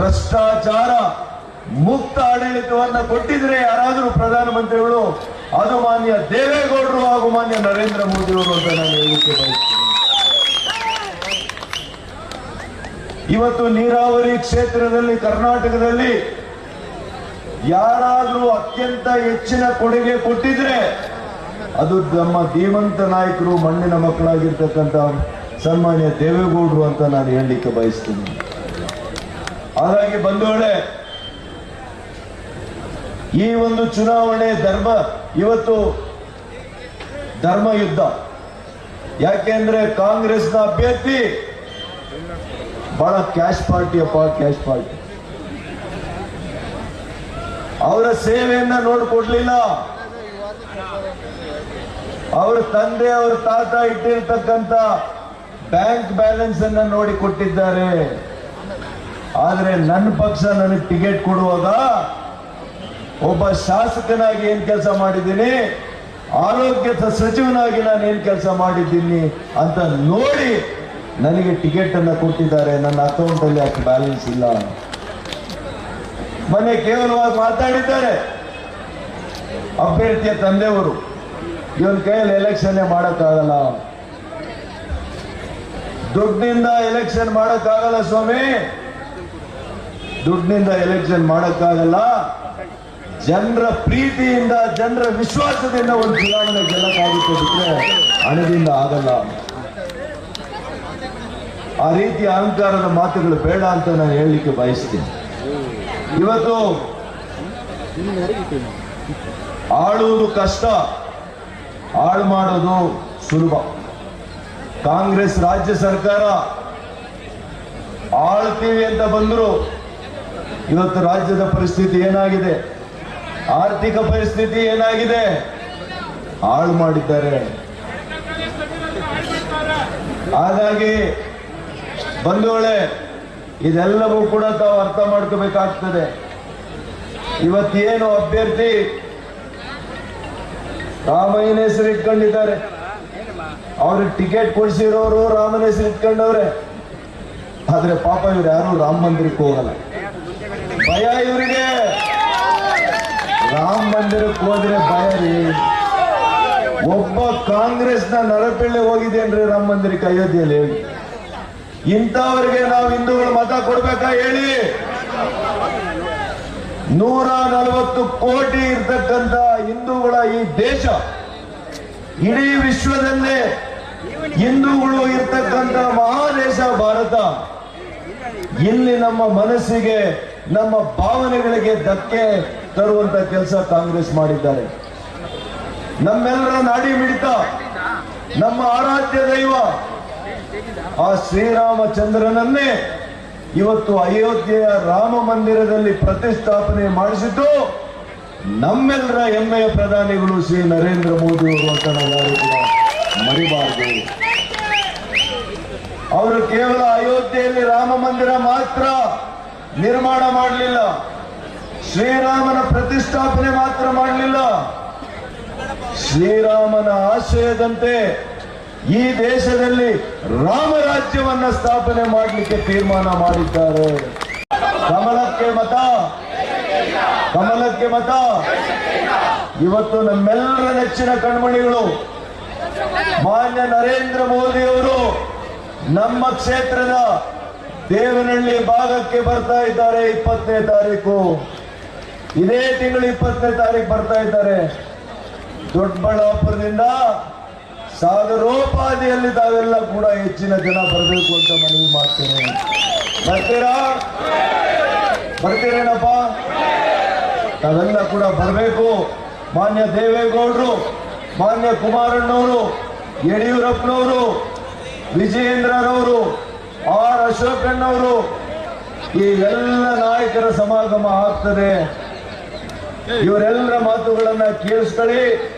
ಭ್ರಷ್ಟಾಚಾರ ಮುಕ್ತ ಆಡಳಿತವನ್ನ ಕೊಟ್ಟಿದ್ರೆ ಯಾರಾದರೂ ಪ್ರಧಾನಮಂತ್ರಿಗಳು ಅದು ಮಾನ್ಯ ದೇವೇಗೌಡರು ಹಾಗೂ ಮಾನ್ಯ ನರೇಂದ್ರ ಮೋದಿ ಅವರು ಅಂತ ನಾನು ಹೇಳಿಕೆ ಬಯಸ್ತೇನೆ. ಇವತ್ತು ನೀರಾವರಿ ಕ್ಷೇತ್ರದಲ್ಲಿ, ಕರ್ನಾಟಕದಲ್ಲಿ ಯಾರಾದರೂ ಅತ್ಯಂತ ಹೆಚ್ಚಿನ ಕೊಡುಗೆ ಕೊಟ್ಟಿದ್ರೆ ಅದು ನಮ್ಮ ಧೀಮಂತ ನಾಯಕರು, ಮಣ್ಣಿನ ಮಕ್ಕಳಾಗಿರ್ತಕ್ಕಂಥ ಸನ್ಮಾನ್ಯ ದೇವೇಗೌಡರು ಅಂತ ನಾನು ಹೇಳಲಿಕ್ಕೆ ಬಯಸ್ತೀನಿ. ಹಾಗಾಗಿ ಬಂಧುಗಳೇ, ಈ ಒಂದು ಚುನಾವಣೆ ಧರ್ಮ, ಇವತ್ತು ಧರ್ಮ ಯುದ್ಧ. ಯಾಕೆಂದ್ರೆ ಕಾಂಗ್ರೆಸ್ನ ಅಭ್ಯರ್ಥಿ ಬಹಳ ಕ್ಯಾಶ್ ಪಾರ್ಟಿ ಅಪ್ಪ, ಕ್ಯಾಶ್ ಪಾರ್ಟಿ. ಅವರ ಸೇವೆಯನ್ನ ನೋಡ್ಕೊಡ್ಲಿಲ್ಲ. ಅವರ ತಂದೆ, ಅವರ ತಾತ ಇಟ್ಟಿರ್ತಕ್ಕಂಥ ಬ್ಯಾಂಕ್ ಬ್ಯಾಲೆನ್ಸ್ ಅನ್ನ ನೋಡಿ ಕೊಟ್ಟಿದ್ದಾರೆ. ಆದ್ರೆ ನನ್ನ ಪಕ್ಷ ನನಗೆ ಟಿಕೆಟ್ ಕೊಡುವಾಗ ಒಬ್ಬ ಶಾಸಕನಾಗಿ ಏನ್ ಕೆಲಸ ಮಾಡಿದ್ದೀನಿ, ಆರೋಗ್ಯದ ಸಚಿವನಾಗಿ ನಾನು ಏನ್ ಕೆಲಸ ಮಾಡಿದ್ದೀನಿ ಅಂತ ನೋಡಿ ನನಗೆ ಟಿಕೆಟ್ ಅನ್ನ ಕೊಟ್ಟಿದ್ದಾರೆ. ನನ್ನ ಅಕೌಂಟ್ ಅಲ್ಲಿ ಅಷ್ಟು ಬ್ಯಾಲೆನ್ಸ್ ಇಲ್ಲ ಮೊನ್ನೆ ಕೇವಲವಾಗಿ ಮಾತಾಡಿದ್ದಾರೆ. ಅಭ್ಯರ್ಥಿಯ ತಂದೆಯವರು, ಇವನ್ ಕೈಯಲ್ಲಿ ಎಲೆಕ್ಷನ್ನೇ ಮಾಡೋಕ್ಕಾಗಲ್ಲ. ದುಡ್ಡಿನಿಂದ ಎಲೆಕ್ಷನ್ ಮಾಡೋಕ್ಕಾಗಲ್ಲ ಸ್ವಾಮಿ. ದುಡ್ಡಿನಿಂದ ಎಲೆಕ್ಷನ್ ಮಾಡೋಕ್ಕಾಗಲ್ಲ. ಜನರ ಪ್ರೀತಿಯಿಂದ, ಜನರ ವಿಶ್ವಾಸದಿಂದ ಒಂದು ಚುನಾವಣೆ ಗೆಲ್ಲಕ್ಕಾಗುತ್ತೆ ಬಿಟ್ಟರೆ ಹಣದಿಂದ ಆಗಲ್ಲ. ಆ ರೀತಿ ಅಹಂಕಾರದ ಮಾತುಗಳು ಬೇಡ ಅಂತ ನಾನು ಹೇಳಲಿಕ್ಕೆ ಬಯಸ್ತೀನಿ. ಇವತ್ತು ಆಳುವುದು ಕಷ್ಟ ಹಾಳು ಮಾಡೋದು ಸುಲಭ. ಕಾಂಗ್ರೆಸ್ ರಾಜ್ಯ ಸರ್ಕಾರ ಆಳ್ತೀವಿ ಅಂತ ಬಂದ್ರು ಇವತ್ತು ರಾಜ್ಯದ ಪರಿಸ್ಥಿತಿ ಏನಾಗಿದೆ? ಆರ್ಥಿಕ ಪರಿಸ್ಥಿತಿ ಏನಾಗಿದೆ? ಹಾಳು ಮಾಡಿದ್ದಾರೆ. ಹಾಗಾಗಿ, ಬಂಧುಗಳೇ, ಇದೆಲ್ಲವೂ ಕೂಡ ತಾವು ಅರ್ಥ ಮಾಡ್ಕೋಬೇಕಾಗ್ತದೆ. ಇವತ್ತೇನು ಅಭ್ಯರ್ಥಿ ರಾಮಯ್ಯನ ಹೆಸರು ಇಟ್ಕೊಂಡಿದ್ದಾರೆ. ಅವ್ರಿಗೆ ಟಿಕೆಟ್ ಕೊಡಿಸಿರೋರು ರಾಮನ ಹೆಸರು ಇಟ್ಕೊಂಡವ್ರೆ. ಆದ್ರೆ ಪಾಪ ಇವ್ರು ಯಾರು ರಾಮ ಮಂದಿರಕ್ಕೆ ಹೋಗಲ್ಲ. ಭಯ ಇವರಿಗೆ. ರಾಮ ಮಂದಿರಕ್ಕೆ ಹೋದ್ರೆ ಭಯ ರೀ. ಒಬ್ಬ ನ ನರಪಿಳ್ಳೆ ಹೋಗಿದ್ದೇನ್ರಿ ರಾಮ ಮಂದಿರಕ್ಕೆ ಅಯೋಧ್ಯೆಯಲ್ಲಿ? ಇಂಥವ್ರಿಗೆ ನಾವು ಹಿಂದೂಗಳು ಮತ ಕೊಡ್ಬೇಕಾ ಹೇಳಿ? ನೂರ ನಲವತ್ತು ಕೋಟಿ ಇರ್ತಕ್ಕಂಥ ಹಿಂದೂಗಳ ಈ ದೇಶ ಇಡೀ ವಿಶ್ವದಲ್ಲೇ ಹಿಂದೂಗಳು ಇರ್ತಕ್ಕಂಥ ಮಹಾದೇಶ ಭಾರತ. ಇಲ್ಲಿ ನಮ್ಮ ಮನಸ್ಸಿಗೆ ನಮ್ಮ ಭಾವನೆಗಳಿಗೆ ಧಕ್ಕೆ ತರುವಂತ ಕೆಲಸ ಕಾಂಗ್ರೆಸ್ ಮಾಡಿದ್ದಾರೆ. ನಮ್ಮೆಲ್ಲರ ನಾಡಿ ಮಿಡಿತ, ನಮ್ಮ ಆರಾಧ್ಯ ದೈವ ಆ ಶ್ರೀರಾಮಚಂದ್ರನನ್ನೇ ಇವತ್ತು ಅಯೋಧ್ಯೆಯ ರಾಮ ಮಂದಿರದಲ್ಲಿ ಪ್ರತಿಷ್ಠಾಪನೆ ಮಾಡಿಸಿದ್ದು ನಮ್ಮೆಲ್ಲರ ಹೆಮ್ಮೆಯ ಪ್ರಧಾನಿಗಳು ಶ್ರೀ ನರೇಂದ್ರ ಮೋದಿ ಅವರು ಅಂತ ಮರಿಬಾರದು. ಅವರು ಕೇವಲ ಅಯೋಧ್ಯೆಯಲ್ಲಿ ರಾಮ ಮಂದಿರ ಮಾತ್ರ ನಿರ್ಮಾಣ ಮಾಡಲಿಲ್ಲ. ಶ್ರೀರಾಮನ ಪ್ರತಿಷ್ಠಾಪನೆ ಮಾತ್ರ ಮಾಡಲಿಲ್ಲ. ಶ್ರೀರಾಮನ ಆಶಯದಂತೆ ಈ ದೇಶದಲ್ಲಿ ರಾಮರಾಜ್ಯವನ್ನ ಸ್ಥಾಪನೆ ಮಾಡಲಿಕ್ಕೆ ತೀರ್ಮಾನ ಮಾಡಿದ್ದಾರೆ. ಕಮಲಕ್ಕೆ ಮತ. ಕಮಲಕ್ಕೆ ಮತ. ಇವತ್ತು ನಮ್ಮೆಲ್ಲರ ನೆಚ್ಚಿನ ಕಣ್ಮಣಿಗಳು, ಮಾನ್ಯ ನರೇಂದ್ರ ಮೋದಿ ಅವರು ನಮ್ಮ ಕ್ಷೇತ್ರದ ದೇವನಹಳ್ಳಿ ಭಾಗಕ್ಕೆ ಬರ್ತಾ ಇದ್ದಾರೆ ಇಪ್ಪತ್ತನೇ ತಾರೀಕು. ಇದೇ ತಿಂಗಳು ಇಪ್ಪತ್ತನೇ ತಾರೀಕು ಬರ್ತಾ ಇದ್ದಾರೆ. ದೊಡ್ಡಬಳ್ಳಾಪುರದಿಂದ ಸಾಗರೋಪಾದಿಯಲ್ಲಿ ತಾವೆಲ್ಲ ಕೂಡ ಹೆಚ್ಚಿನ ಜನ ಬರಬೇಕು ಅಂತ ಮನವಿ ಮಾಡ್ತೇನೆ. ಬರ್ತೀರಾ? ಬರ್ತೀರೇನಪ್ಪ? ತಾವೆಲ್ಲ ಕೂಡ ಬರಬೇಕು. ಮಾನ್ಯ ದೇವೇಗೌಡರು, ಮಾನ್ಯ ಕುಮಾರಣ್ಣವರು, ಯಡಿಯೂರಪ್ಪನವರು ವಿಜಯೇಂದ್ರರವರು ಆರ್ ಅಶೋಕಣ್ಣವರು ಈ ಎಲ್ಲ ನಾಯಕರ ಸಮಾಗಮ ಆಗ್ತದೆ. ಇವರೆಲ್ಲರ ಮಾತುಗಳನ್ನ ಕೇಳಿಸ್ಕೊಳ್ಳಿ.